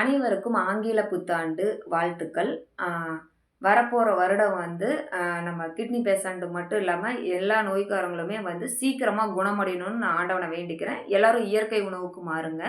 அனைவருக்கும் ஆங்கில புத்தாண்டு வாழ்த்துக்கள். வரப்போகிற வருடம் வந்து நம்ம கிட்னி பேஷண்ட்டு மட்டும் இல்லாமல் எல்லா நோய்க்காரங்களுமே வந்து சீக்கிரமாக குணமடையணும்னு நான் ஆண்டவனை வேண்டிக்கிறேன். எல்லாரும் இயற்கை உணவுக்கு மாறுங்க.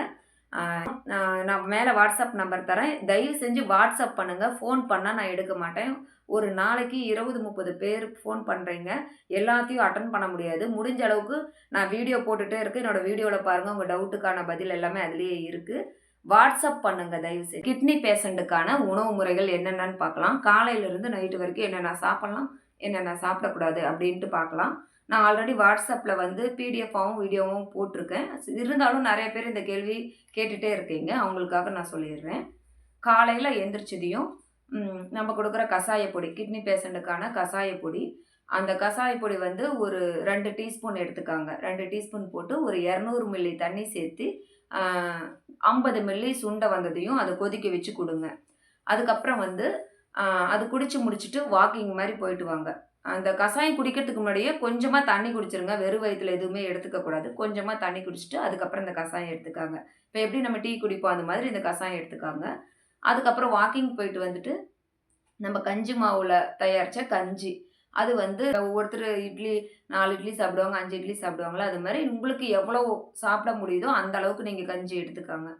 நான் நான் மேலே வாட்ஸ்அப் நம்பர் தரேன். தயவு செஞ்சு வாட்ஸ்அப் பண்ணுங்கள் ஃபோன் பண்ணால் நான் எடுக்க மாட்டேன். ஒரு நாளைக்கு இருபது முப்பது பேர் ஃபோன் பண்ணுறீங்க எல்லாத்தையும் அட்டன் பண்ண முடியாது. முடிஞ்ச அளவுக்கு நான் வீடியோ போட்டுகிட்டே இருக்கேன். என்னோடய வீடியோவில் பாருங்கள் உங்கள் டவுட்டுக்கான பதில் எல்லாமே அதுலேயே இருக்குது வாட்ஸ்அப் பண்ணுங்க தயவு செய்து கிட்னி பேஷண்ட்டுக்கான உணவு முறைகள் என்னென்னு பார்க்கலாம். காலையிலேருந்து நைட்டு வரைக்கும் என்னென்ன சாப்பிட்லாம் என்னென்ன சாப்பிடக்கூடாது அப்படின்ட்டு பார்க்கலாம். நான் ஆல்ரெடி வாட்ஸ்அப்பில் வந்து பிடிஎஃபாகவும் வீடியோவும் போட்டிருக்கேன். இருந்தாலும் நிறைய பேர் இந்த கேள்வி கேட்டுகிட்டே இருக்கீங்க. அவங்களுக்காக நான் சொல்லிடுறேன். காலையில் எந்திரிச்சதையும் நம்ம கொடுக்குற கஷாய பொடி கிட்னி பேஷண்ட்டுக்கான கஷாய பொடி. அந்த கஷாய பொடி வந்து ஒரு ரெண்டு டீஸ்பூன் எடுத்துக்காங்க. ரெண்டு டீஸ்பூன் போட்டு ஒரு இரநூறு மில்லி தண்ணி சேர்த்து ஐம்பது மில்லி சுண்டை வந்ததையும் அதை கொதிக்க வச்சு கொடுங்க. அதுக்கப்புறம் வந்து அது குடிச்சு முடிச்சுட்டு வாக்கிங் மாதிரி போயிட்டு வாங்க. அந்த கஷாயம் குடிக்கிறதுக்கு முன்னாடியே கொஞ்சமாக தண்ணி குடிச்சிருங்க. வெறும் வயிற்றுல எதுவுமே எடுத்துக்கக்கூடாது கொஞ்சமாக தண்ணி குடிச்சிட்டு அதுக்கப்புறம் இந்த கஷாயம் எடுத்துக்காங்க. இப்போ எப்படி நம்ம டீ குடிப்போம்? அந்த மாதிரி இந்த கஷாயம் எடுத்துக்காங்க. அதுக்கப்புறம் வாக்கிங் போயிட்டு வந்துட்டு நம்ம கஞ்சி மாவில் தயாரித்த கஞ்சி. அது வந்து ஒவ்வொருத்தர் இட்லி நாலு இட்லி சாப்பிடுவாங்க அஞ்சு இட்லி சாப்பிடுவாங்களா? அது மாதிரி உங்களுக்கு எவ்வளோ சாப்பிட முடியுதோ அந்த அளவுக்கு நீங்கள் கஞ்சி எடுத்துக்காங்க.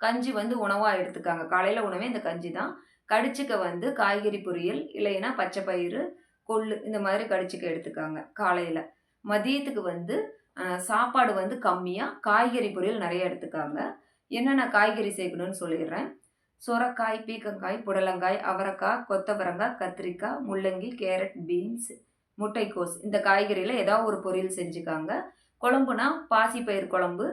கஞ்சி வந்து உணவாக எடுத்துக்காங்க. காலையில் உணவே இந்த கஞ்சி தான். கடிச்சிக்க வந்து காய்கறி பொரியல் இல்லைன்னா பச்சை பயிறு கொள்ளு இந்த மாதிரி கடிச்சிக்க எடுத்துக்காங்க காலையில். மதியத்துக்கு வந்து சாப்பாடு வந்து கம்மியாக காய்கறி பொரியல் நிறைய எடுத்துக்காங்க. என்னென்ன காய்கறி சேர்க்கணும்னு சொல்லிடுறேன். சுரக்காய் பீக்கங்காய் புடலங்காய் அவரைக்காய் கொத்தவரங்காய் கத்திரிக்காய் முள்ளங்கி கேரட் பீன்ஸ் முட்டைக்கோஸ் இந்த காய்கறியில் ஏதாவது ஒரு பொரியல் செஞ்சுக்காங்க. குழம்புனா பாசிப்பயிறு குழம்பு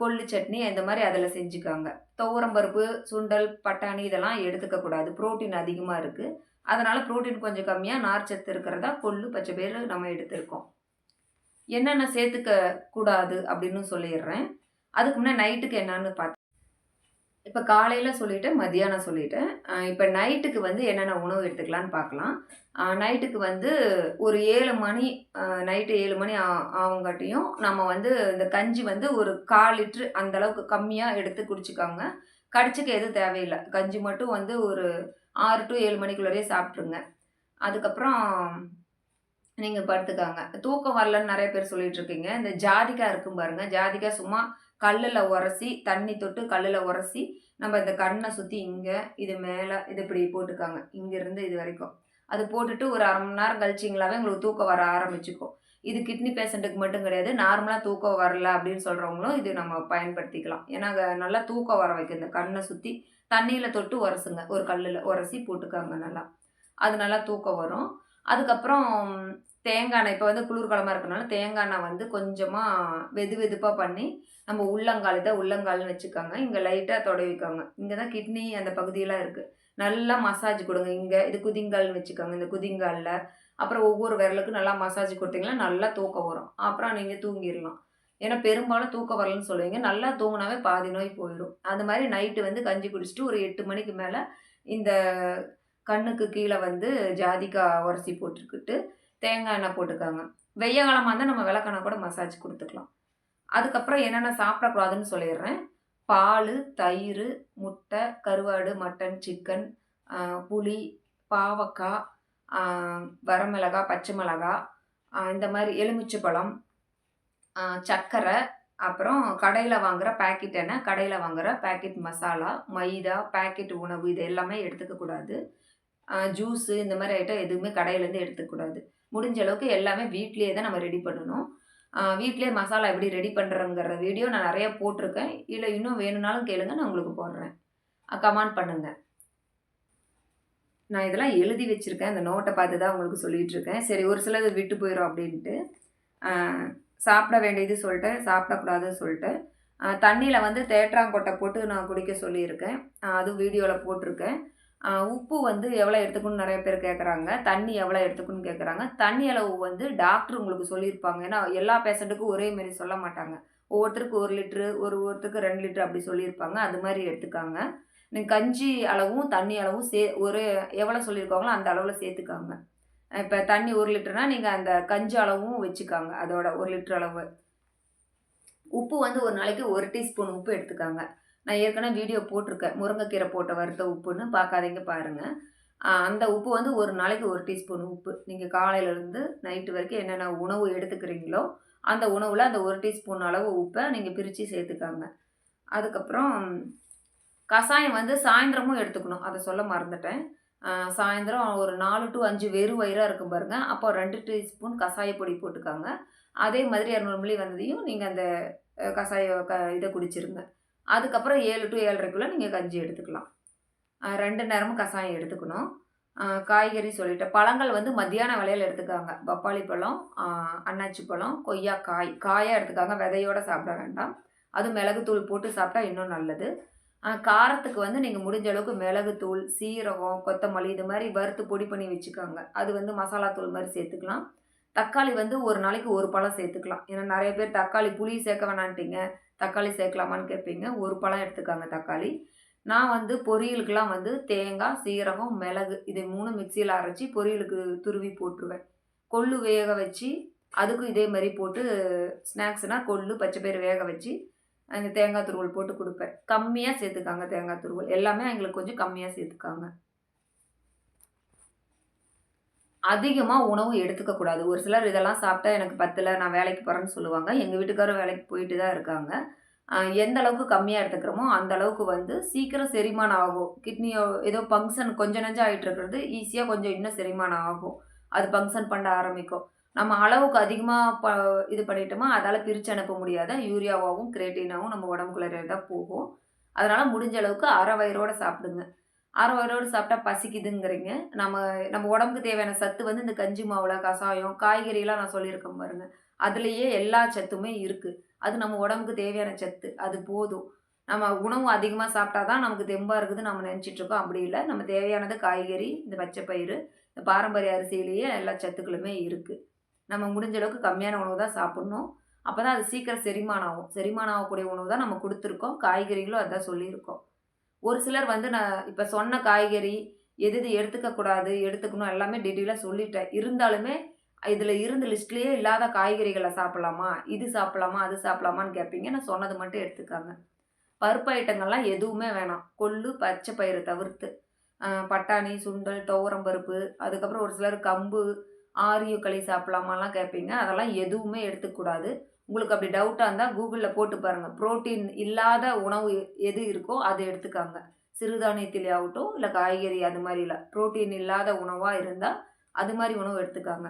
கொள்ளு சட்னி இந்த மாதிரி அதில் செஞ்சுக்காங்க. துவரம்பருப்பு சுண்டல் பட்டாணி இதெல்லாம் எடுத்துக்க கூடாது. புரோட்டீன் அதிகமாக இருக்குது அதனால் புரோட்டீன் கொஞ்சம் கம்மியாக நார்ச்சத்து இருக்கிறதா கொள்ளு பச்சை பேர் நம்ம எடுத்திருக்கோம். என்னென்ன சேர்த்துக்க கூடாது அப்படின்னு சொல்லிடுறேன். அதுக்கு முன்னே நைட்டுக்கு என்னன்னு பார்த்து இப்போ காலையில் சொல்லிட்டேன் மதியானம் சொல்லிட்டேன். இப்போ நைட்டுக்கு வந்து என்னென்ன உணவு எடுத்துக்கலான்னு பார்க்கலாம் நைட்டுக்கு வந்து ஒரு ஏழு மணி நைட்டு ஏழு மணி ஆ- நம்ம வந்து இந்த கஞ்சி வந்து ஒரு கால் லிட்ரு அந்தளவுக்கு கம்மியாக எடுத்து குடிச்சிக்கோங்க. கடிச்சிக்க எதுவும் தேவையில்லை. கஞ்சி மட்டும் வந்து ஒரு ஆறு டு ஏழு மணிக்குள்ளரே சாப்பிட்ருங்க அதுக்கப்புறம் நீங்கள் படுத்துக்காங்க. தூக்கம் வரலன்னு நிறைய பேர் சொல்லிட்டு இருக்கீங்க. இந்த ஜாதிக்காய் இருக்கும் பாருங்க. ஜாதிக்காய் சும்மா கல்லில் உரசி தண்ணி தொட்டு கல்லில் உரசி நம்ம இந்த கண்ணை சுற்றி இங்கே இது மேலே இது இப்படி போட்டுக்காங்க. இங்கேருந்து இது வரைக்கும். அது போட்டுட்டு ஒரு அரை மணி நேரம் கழிச்சிங்களாவே உங்களுக்கு தூக்கம் வர ஆரம்பிச்சுக்கும். இது கிட்னி பேஷண்ட்டுக்கு மட்டும் கிடையாது. நார்மலாக தூக்கம் வரல அப்படின்னு சொல்கிறவங்களும் இது நம்ம பயன்படுத்திக்கலாம். ஏன்னா நல்லா தூக்கம் வர வைக்கும். இந்த கண்ணை சுற்றி தண்ணியில் தொட்டு உரசுங்க. ஒரு கல்லில் உரசி போட்டுக்காங்க நல்லா. அது நல்லா தூக்கம் வரும். அதுக்கப்புறம் தேங்காய் எண்ணெய். இப்போ வந்து குளிர்காலமாக இருக்கனால தேங்காய் எண்ணெய் வந்து கொஞ்சமாக வெது வெதுப்பாக பண்ணி நம்ம உள்ளங்கால் இதை உள்ளங்கால்னு வச்சுக்கோங்க. இங்கே லைட்டாக தொடவிக்கோங்க இங்கே தான் கிட்னி அந்த பகுதியெல்லாம் இருக்குது நல்லா மசாஜ் கொடுங்க. இங்கே இது குதிங்கால்னு வச்சுக்கோங்க. இந்த குதிங்காலில். அப்புறம் ஒவ்வொரு விரலுக்கும் நல்லா மசாஜ் கொடுத்தீங்கன்னா நல்லா தூக்கம் வரும். அப்புறம் நீங்கள் தூங்கிடலாம். ஏன்னா பெரும்பாலும் தூக்கம் வரலன்னு சொல்லுவீங்க. நல்லா தூங்கினாவே பாதி நோய் போயிடும் அது மாதிரி நைட்டு வந்து கஞ்சி குடிச்சிட்டு ஒரு எட்டு மணிக்கு மேலே இந்த கண்ணுக்கு கீழே வந்து ஜாதிக்காய் உரசி போட்டுக்கிட்டு தேங்காய் எண்ணெய் போட்டுக்காங்க. வெய்ய காலமாக இருந்தால் நம்ம விளக்கெண்ணெய் கூட மசாஜ் கொடுத்துக்கலாம். அதுக்கப்புறம் என்னென்ன சாப்பிடக்கூடாதுன்னு சொல்லிடுறேன். பால் தயிர் முட்டை கருவாடு மட்டன் சிக்கன் புளி பாவக்காய் வரமிளகா வரமிளகாய் பச்சை மிளகா இந்த மாதிரி எலுமிச்சை பழம் சர்க்கரை அப்புறம் கடையில் வாங்குகிற பேக்கெட் எண்ணெய் கடையில் வாங்குகிற பேக்கெட் மசாலா மைதா பேக்கெட் உணவு இது எல்லாமே எடுத்துக்கக்கூடாது. ஜூஸு இந்த மாதிரி ஐட்டம் எதுவுமே கடையிலேருந்து எடுத்துக்கக்கூடாது. முடிஞ்ச அளவுக்கு எல்லாமே வீட்லேயே தான் நம்ம ரெடி பண்ணணும். வீட்லேயே மசாலா எப்படி ரெடி பண்ணுறங்கிற வீடியோ நான் நிறைய போட்டிருக்கேன். இல்லை இன்னும் வேணும்னாலும் கேளுங்க நான் உங்களுக்கு போடுறேன். கமெண்ட் பண்ணுங்கள் நான் இதெல்லாம் எழுதி வச்சுருக்கேன். அந்த நோட்டை பார்த்து தான் உங்களுக்கு சொல்லிகிட்டு இருக்கேன். சரி ஒரு சிலது விட்டு போயிடும் அப்படின்ட்டு. சாப்பிட வேண்டியது சொல்லிட்டேன். சாப்பிடக்கூடாதுன்னு சொல்லிட்டு தண்ணியில் வந்து தேற்றாங்கொட்டை போட்டு நான் குடிக்க சொல்லியிருக்கேன். அதுவும் வீடியோவில் போட்டிருக்கேன். உப்பு வந்து எவ்வளோ எடுத்துக்கணும்னு நிறைய பேர் கேட்குறாங்க தண்ணி எவ்வளோ எடுத்துக்கணும்னு கேட்குறாங்க தண்ணி அளவு வந்து டாக்டர் உங்களுக்கு சொல்லியிருப்பாங்க. ஏன்னா எல்லா பேஷண்ட்டுக்கும் ஒரே மாதிரி சொல்ல மாட்டாங்க. ஒவ்வொருத்தருக்கு ஒரு லிட்ரு ஒரு ஒருத்தருக்கு ரெண்டு லிட்ரு அப்படி சொல்லியிருப்பாங்க. அது மாதிரி எடுத்துக்காங்க. நீங்கள் கஞ்சி அளவும் தண்ணி அளவும் சே ஒரு எவ்வளோ சொல்லியிருக்காங்களோ அந்த அளவில் சேர்த்துக்காங்க. இப்போ தண்ணி ஒரு லிட்டர்னா நீங்கள் அந்த கஞ்சி அளவும் வச்சுக்காங்க. அதோட ஒரு லிட்டர் அளவு. உப்பு வந்து ஒரு நாளைக்கு ஒரு டீஸ்பூன் உப்பு எடுத்துக்காங்க. நான் ஏற்கனவே வீடியோ போட்டிருக்கேன். முருங்கைக்கீரை போட்ட வறுத்த உப்புன்னு பார்க்காதீங்க பாருங்கள் அந்த உப்பு வந்து ஒரு நாளைக்கு ஒரு டீஸ்பூன் உப்பு. நீங்கள் காலையிலேருந்து நைட்டு வரைக்கும் என்னென்ன உணவு எடுத்துக்கிறீங்களோ அந்த உணவில் அந்த ஒரு டீஸ்பூன் அளவு உப்பை நீங்கள் பிரித்து சேர்த்துக்காங்க. அதுக்கப்புறம் கஷாயம் வந்து சாயந்தரமும் எடுத்துக்கணும். அதை சொல்ல மறந்துட்டேன். சாயந்தரம் ஒரு நாலு டு அஞ்சு வெறும் வயிறாக இருக்கும் பாருங்க. அப்போ ரெண்டு டீஸ்பூன் கஷாய பொடி போட்டுக்காங்க. அதே மாதிரி இரநூறு மில்லி வந்ததையும் நீங்கள் அந்த கஷாய க இதை குடிச்சிருங்க. அதுக்கப்புறம் ஏழு டு ஏழரைக்குள்ளே நீங்கள் கஞ்சி எடுத்துக்கலாம். ரெண்டு நேரமும் கஷாயம் எடுத்துக்கணும். காய்கறி சொல்லிட்டேன் பழங்கள் வந்து மத்தியான விலையில் எடுத்துக்காங்க. பப்பாளி பழம் அன்னாச்சி பழம் கொய்யா காய் காயாக எடுத்துக்காங்க. விதையோடு சாப்பிட வேண்டாம். அது மிளகுத்தூள் போட்டு சாப்பிட்டா இன்னும் நல்லது. காரத்துக்கு வந்து நீங்கள் முடிஞ்ச அளவுக்கு மிளகுத்தூள் சீரகம் கொத்தமல்லி இது மாதிரி வறுத்து பொடி பண்ணி வச்சுக்கோங்க. அது வந்து மசாலா தூள் மாதிரி சேர்த்துக்கலாம். தக்காளி வந்து ஒரு நாளைக்கு ஒரு பழம் சேர்த்துக்கலாம். ஏன்னா நிறைய பேர் தக்காளி புளி சேர்க்க வேணான்ட்டிங்க. தக்காளி சேர்க்கலாமான்னு கேட்பீங்க ஒரு பழம் எடுத்துக்காங்க தக்காளி. நான் வந்து பொரியலுக்கெலாம் வந்து தேங்காய் சீரகம் மிளகு இதை மூணு மிக்சியில் அரைச்சி பொரியலுக்கு துருவி போட்டுருவேன். கொள்ளு வேக வச்சு அதுக்கும் இதே மாதிரி போட்டு ஸ்நாக்ஸ்னால் கொள்ளு பச்சை பயிறு வேக வச்சு அந்த தேங்காய் துருவல் போட்டு கொடுப்பேன். கம்மியாக சேர்த்துக்காங்க தேங்காய் துருவல். எல்லாமே எங்களுக்கு கொஞ்சம் கம்மியாக சேர்த்துக்காங்க. அதிகமாக உணவு எடுத்துக்க கூடாது. ஒரு சிலர் இதெல்லாம் சாப்பிட்டா எனக்கு பத்தில் நான் வேலைக்கு போகிறேன்னு சொல்லுவாங்க. எங்கள் வீட்டுக்காரரும் வேலைக்கு போயிட்டு தான் இருக்காங்க. எந்த அளவுக்கு கம்மியாக எடுத்துக்கிறோமோ அந்த அளவுக்கு வந்து சீக்கிரம் செரிமானம் ஆகும். கிட்னியோ ஏதோ ஃபங்க்ஷன் கொஞ்சம் நெஞ்சம் ஆகிட்டு இருக்கிறது ஈஸியாக கொஞ்சம் இன்னும் செரிமானம் ஆகும். அது ஃபங்க்ஷன் பண்ண ஆரம்பிக்கும். நம்ம அளவுக்கு அதிகமாக ப இது பண்ணிட்டோமா அதால் பிரித்து அனுப்ப முடியாத. யூரியாவாகவும் கிரேட்டினாவும் நம்ம உடம்புக்குள்ளே தான் போகும். அதனால் முடிஞ்ச அளவுக்கு அரை வயிறோடு சாப்பிடுங்க. அரை சாப்பிட்டா பசிக்குதுங்கிறீங்க. நம்ம நம்ம உடம்புக்கு தேவையான சத்து வந்து இந்த கஞ்சி மாவில் கசாயம் காய்கறிலாம் நான் சொல்லியிருக்கேன் பாருங்க. அதுலேயே எல்லா சத்துமே இருக்குது அது நம்ம உடம்புக்கு தேவையான சத்து. அது போதும். நம்ம உணவு அதிகமாக சாப்பிட்டா தான் நமக்கு தெம்பாக இருக்குது நம்ம நினச்சிட்ருக்கோம் அப்படி இல்லை. நம்ம தேவையானது காய்கறி இந்த பச்சை பயிறு இந்த பாரம்பரிய அரிசியிலேயே எல்லா சத்துக்களுமே இருக்குது நம்ம முடிஞ்ச அளவுக்கு கம்மியான உணவு தான் சாப்பிட்ணும். அப்போ தான் அது சீக்கிரம் செரிமானம் ஆகும். செரிமானம் ஆகக்கூடிய உணவு தான் நம்ம கொடுத்துருக்கோம். காய்கறிகளும் அதான் சொல்லியிருக்கோம். ஒரு சிலர் வந்து நான் இப்போ சொன்ன காய்கறி எது எது எடுத்துக்கக்கூடாது எடுத்துக்கணும் எல்லாமே டீட்டெயிலாக சொல்லிட்டேன். இருந்தாலுமே இதில் இருந்த லிஸ்ட்லேயே இல்லாத காய்கறிகளை சாப்பிட்லாமா? இது சாப்பிட்லாமா? அது சாப்பிட்லாமான்னு கேட்பீங்க நான் சொன்னது மட்டும் எடுத்துக்காங்க. பருப்பு ஐட்டங்கள்லாம் எதுவுமே வேணாம். கொள்ளு பச்சை பயிறு தவிர்த்து. பட்டாணி சுண்டல் துவரம் பருப்பு அதுக்கப்புறம் ஒரு சிலர் கம்பு ஆரியக்களி களி சாப்பிட்லாமாலாம் கேட்பீங்க அதெல்லாம் எதுவுமே எடுத்துக்கூடாது உங்களுக்கு அப்படி டவுட்டாக இருந்தால் கூகுளில் போட்டு பாருங்கள் புரோட்டீன் இல்லாத உணவு எது இருக்கோ அதை எடுத்துக்காங்க. சிறுதானியத்திலே ஆகட்டும் இல்லை காய்கறி அது மாதிரில. புரோட்டீன் இல்லாத உணவாக இருந்தால் அது மாதிரி உணவு எடுத்துக்காங்க.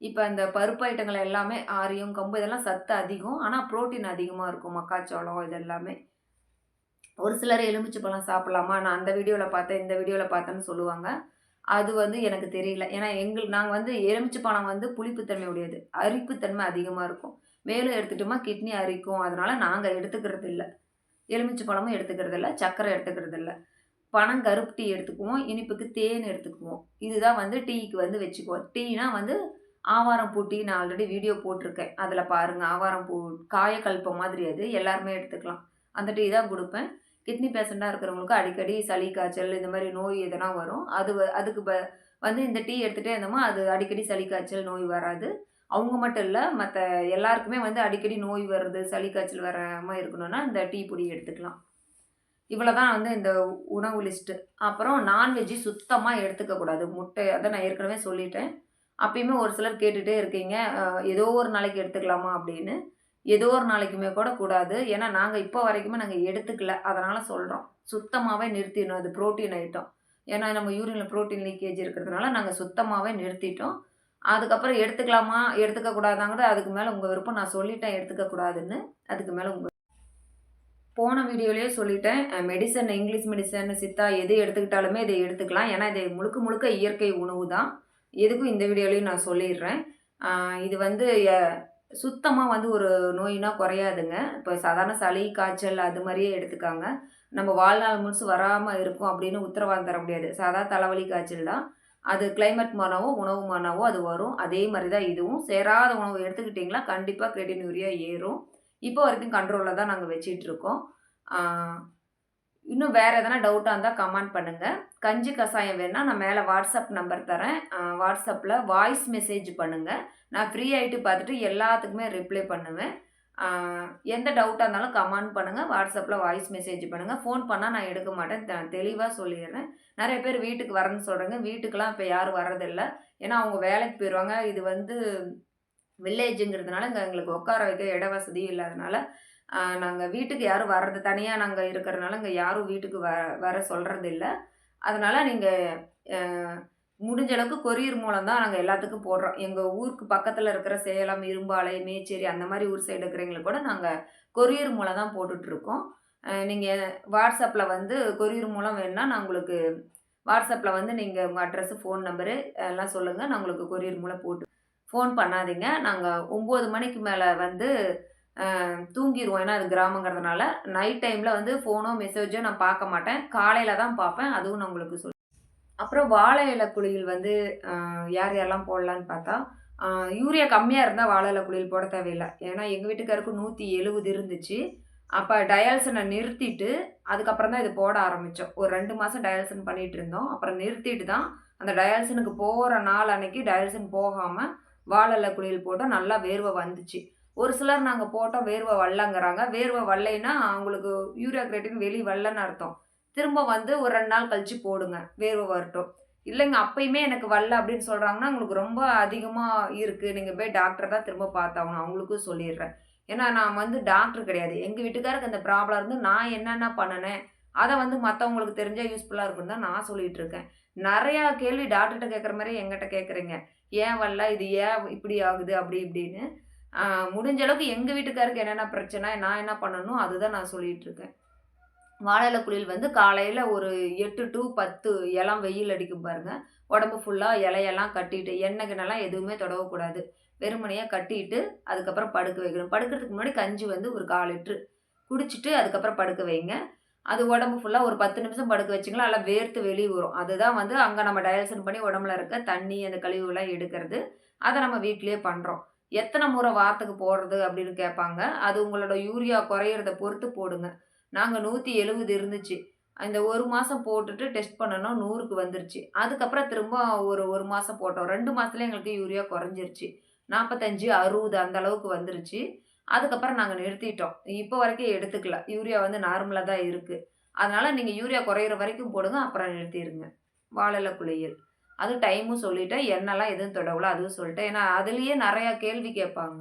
இப்போ இந்த பருப்பு ஐட்டங்கள் எல்லாமே ஆரியம் கம்பு இதெல்லாம் சத்து அதிகம். ஆனால் புரோட்டீன் அதிகமாக இருக்கும். மக்காச்சோளம் இது எல்லாமே ஒரு சிலர் எலுமிச்சை பழம் சாப்பிட்லாமா? நான் அந்த வீடியோவில் பார்த்தேன் இந்த வீடியோவில் பார்த்தேன்னு சொல்லுவாங்க. அது வந்து எனக்கு தெரியல. ஏன்னா எங்கள் நாங்கள் வந்து எலுமிச்சை பழம் வந்து புளிப்புத்தன்மை உடையது. அரிப்புத்தன்மை அதிகமாக இருக்கும். மேலும் எடுத்துட்டோமா கிட்னி அரிக்கும். அதனால் நாங்கள் எடுத்துக்கிறது இல்லை எலுமிச்சை பழமும் எடுத்துக்கிறது இல்லை சர்க்கரை எடுத்துக்கிறது இல்லை பணம் கருப்பு டீ எடுத்துக்குவோம் இனிப்புக்கு தேன் எடுத்துக்குவோம். இதுதான் வந்து டீக்கு வந்து வச்சுக்குவோம். டீனா வந்து ஆவாரம் பூ டீ நான் ஆல்ரெடி வீடியோ போட்டிருக்கேன். அதில் பாருங்கள் ஆவாரம் பூ காயக்கல்பம் மாதிரி அது. எல்லாருமே எடுத்துக்கலாம். அந்த டீ தான் கொடுப்பேன். கிட்னி பேஷண்ட்டாக இருக்கிறவங்களுக்கு அடிக்கடி சளி காய்ச்சல் இந்த மாதிரி நோய் எதனா வரும். அது வ- அதுக்கு ப வந்து இந்த டீ எடுத்துகிட்டே இருந்தோமா அது அடிக்கடி சளி காய்ச்சல் நோய் வராது. அவங்க மட்டும் இல்லை மற்ற எல்லாருக்குமே வந்து அடிக்கடி நோய் வருது சளி காய்ச்சல் வராமல் இருக்கணும்னா இந்த டீ பொடி எடுத்துக்கலாம். இவ்வளோ தான் வந்து இந்த உணவு லிஸ்ட்டு அப்புறம் நான்வெஜ்ஜு சுத்தமாக எடுத்துக்கக்கூடாது முட்டை அதை நான் ஏற்கனவே சொல்லிட்டேன். அப்பயுமே ஒரு சிலர் கேட்டுகிட்டே இருக்கீங்க ஏதோ ஒரு நாளைக்கு எடுத்துக்கலாமா அப்படின்னு. ஏதோ ஒரு நாளைக்குமே கூட கூடாது. ஏன்னா நாங்கள் இப்போ வரைக்குமே நாங்கள் எடுத்துக்கல. அதனால் சொல்கிறோம் சுத்தமாகவே நிறுத்திடணும். அது ப்ரோட்டீன் ஐட்டம் ஏன்னா நம்ம யூரினில் ப்ரோட்டீன் லீக்கேஜ் இருக்கிறதுனால நாங்கள் சுத்தமாகவே நிறுத்திட்டோம். அதுக்கப்புறம் எடுத்துக்கலாமா? எடுத்துக்க கூடாதாங்கிறது அதுக்கு மேலே உங்கள் விருப்பம். நான் சொல்லிட்டேன் எடுத்துக்க கூடாதுன்னு. அதுக்கு மேலே உங்கள் போன வீடியோலேயே சொல்லிட்டேன். மெடிசன் இங்கிலீஷ் மெடிசன் சித்தா எது எடுத்துக்கிட்டாலுமே இதை எடுத்துக்கலாம். ஏன்னா இதை முழுக்க முழுக்க இயற்கை உணவு தான். எதுக்கும் இந்த வீடியோலையும் நான் சொல்லிடுறேன். இது வந்து சுத்தமாக வந்து ஒரு நோயினா குறையாதுங்க. இப்போ சாதாரண சளி காய்ச்சல் அது மாதிரியே எடுத்துக்காங்க. நம்ம வாழ்நாள் முழுசு வராமல் இருக்கும் அப்படின்னு உத்தரவாதம் தர முடியாது. சாதா தலைவலி காய்ச்சல் தான். அது கிளைமேட் மானாவோ உணவு மானாவோ அது வரும். அதே மாதிரி தான் இதுவும். சேராத உணவு எடுத்துக்கிட்டிங்களா கண்டிப்பாக கிரெடினூரியா ஏறும். இப்போ வரைக்கும் கண்ட்ரோலில் தான் நாங்கள் வச்சிட்ருக்கோம் இன்னும் வேறு எதனா டவுட்டாக இருந்தால் கமெண்ட் பண்ணுங்கள் கஞ்சி கஷாயம் வேணால் நான் மேலே வாட்ஸ்அப் நம்பர் தரேன். வாட்ஸ்அப்பில் வாய்ஸ் மெசேஜ் பண்ணுங்கள் நான் ஃப்ரீ ஆகிட்டு பார்த்துட்டு எல்லாத்துக்குமே ரிப்ளை பண்ணுவேன். எந்த டவுட்டாக இருந்தாலும் கமெண்ட் பண்ணுங்கள் வாட்ஸ்அப்பில் வாய்ஸ் மெசேஜ் பண்ணுங்கள் ஃபோன் பண்ணால் நான் எடுக்க மாட்டேன். தெளிவாக சொல்லிடுறேன். நிறைய பேர் வீட்டுக்கு வரேன்னு சொல்கிறேங்க வீட்டுக்கெலாம் இப்போ யாரும் வர்றதில்ல. ஏன்னா அவங்க வேலைக்கு போயிடுவாங்க இது வந்து வில்லேஜுங்கிறதுனால இங்கே எங்களுக்கு உட்கார வைக்க இட வசதியும் இல்லாதனால நாங்கள் வீட்டுக்கு யாரும் வர்றது தனியாக நாங்கள் இருக்கிறதுனால இங்கே யாரும் வீட்டுக்கு வ வர சொல்கிறது இல்லை அதனால் நீங்கள் முடிஞ்ச அளவுக்கு கொரியர் மூலம் தான் நாங்கள் எல்லாத்துக்கும் போடுறோம். எங்கள் ஊருக்கு பக்கத்தில் இருக்கிற சேலம் இரும்பாலை மேச்சேரி அந்த மாதிரி ஊர் சைடு இருக்கிறவங்களுக்கு கூட நாங்கள் கொரியர் மூலம் தான் போட்டுட்ருக்கோம் நீங்கள் வாட்ஸ்அப்பில் வந்து கொரியர் மூலம் வேணுன்னா நான் உங்களுக்கு வாட்ஸ்அப்பில் வந்து நீங்கள் உங்கள் அட்ரஸு ஃபோன் நம்பரு எல்லாம் சொல்லுங்கள் நான் உங்களுக்கு கொரியர் மூலம் போட்டு ஃபோன் பண்ணாதீங்க. நாங்கள் ஒம்பது மணிக்கு மேலே வந்து தூங்கிடுவோம் ஏன்னா அது கிராமங்கிறதுனால நைட் டைமில் வந்து ஃபோனோ மெசேஜோ நான் பார்க்க மாட்டேன். காலையில் தான் பார்ப்பேன். அதுவும் நான் உங்களுக்கு சொல் அப்புறம் வாழை இலை குளியல் வந்து ஆஹ், யார் யாரெல்லாம் போடலான்னு பார்த்தா ஆஹ், யூரியா கம்மியாக இருந்தால் வாழை இலை குளியல் போட தேவையில்லை. ஏன்னா எங்கள் வீட்டுக்காருக்கு நூற்றி எழுபது இருந்துச்சு. அப்போ டயால்சனை நிறுத்திட்டு அதுக்கப்புறம் தான் இது போட ஆரம்பித்தோம் ஒரு ரெண்டு மாதம் டயால்சன் பண்ணிகிட்டு இருந்தோம். அப்புறம் நிறுத்திட்டு தான் அந்த டயால்சனுக்கு போகிற நாள் அன்னைக்கு டயால்சன் போகாமல் வாழை இலை குளியல் போட்டால் நல்லா வேர்வை வந்துச்சு. ஒரு சிலர் நாங்கள் போட்டோம் வேர்வை வரலங்கிறாங்க வேர்வை வரலைன்னா அவங்களுக்கு யூரியா கிரேட்டின் வெளி வரலன்னு அர்த்தம். திரும்ப வந்து ஒரு ரெண்டு நாள் கழிச்சு போடுங்க வேர்வை வரட்டும். இல்லைங்க அப்பயுமே எனக்கு வரல அப்படின்னு சொல்கிறாங்கன்னா உங்களுக்கு ரொம்ப அதிகமாக இருக்குது நீங்கள் போய் டாக்டர் தான் திரும்ப பார்த்தாகணும். அவங்களுக்கும் சொல்லிடுறேன். ஏன்னா நான் வந்து டாக்டர் கிடையாது. எங்கள் வீட்டுக்காருக்கு அந்த ப்ராப்ளம் இருந்து நான் என்னென்ன பண்ணினேன் அதை வந்து மற்றவங்களுக்கு தெரிஞ்சால் யூஸ்ஃபுல்லாக இருக்குன்னு தான் நான் சொல்லிகிட்டு இருக்கேன். நிறையா கேள்வி டாக்டர்கிட்ட கேட்குற மாதிரி எங்கிட்ட கேட்குறீங்க ஏன் வரல? இது ஏன் இப்படி ஆகுது? அப்படி இப்படின்னு. முடிஞ்ச அளவுக்கு எங்கள் வீட்டுக்காருக்கு என்னென்ன பிரச்சனை நான் என்ன பண்ணணும் அதுதான் நான் சொல்லிகிட்டு இருக்கேன். வாழையில குளியல் வந்து காலையில் ஒரு எட்டு டு பத்து இளம் வெயில் அடிக்கும் பாருங்க. உடம்பு ஃபுல்லாக இலையெல்லாம் கட்டிட்டு எண்ணெய் கிண்ணெல்லாம் எதுவுமே தொடவக்கூடாது. வெறுமனையாக கட்டிட்டு அதுக்கப்புறம் படுக்க வைக்கணும். படுக்கிறதுக்கு முன்னாடி கஞ்சி வந்து ஒரு கால் லிட்ரு குடிச்சிட்டு அதுக்கப்புறம் படுக்க வைங்க. அது உடம்பு ஃபுல்லாக ஒரு பத்து நிமிஷம் படுக்க வச்சிங்களா நல்லா வேர்த்து வெளியே வரும். அதுதான் வந்து அங்கே நம்ம டயல்சன் பண்ணி உடம்புல இருக்க தண்ணி அந்த கழிவுலாம் எடுக்கிறது. அதை நம்ம வீட்டிலேயே பண்ணுறோம் எத்தனை முறை வாரத்துக்கு போடுறது அப்படின்னு கேட்பாங்க. அது உங்களோட யூரியா குறையிறத பொறுத்து போடுங்க. நாங்கள் நூற்றி எழுபது இருந்துச்சு. இந்த ஒரு மாதம் போட்டுட்டு டெஸ்ட் பண்ணணும் நூறுக்கு வந்துருச்சு. அதுக்கப்புறம் திரும்ப ஒரு ஒரு மாதம் போட்டோம். ரெண்டு மாதத்துல எங்களுக்கு யூரியா குறைஞ்சிருச்சு. நாற்பத்தஞ்சு அறுபது அந்த அளவுக்கு வந்துருச்சு. அதுக்கப்புறம் நாங்கள் நிறுத்திட்டோம். இப்போ வரைக்கும் எடுத்துக்கல. யூரியா வந்து நார்மலாக தான் இருக்குது அதனால் நீங்கள் யூரியா குறையிற வரைக்கும் போடுங்க அப்புறம் நிறுத்திடுங்க வாழலை குளியல். அது டைமும் சொல்லிட்டேன். என்னெல்லாம் எதுவும் தொடவல அதுவும் சொல்லிட்டேன். ஏன்னா அதுலேயே நிறையா கேள்வி கேட்பாங்க.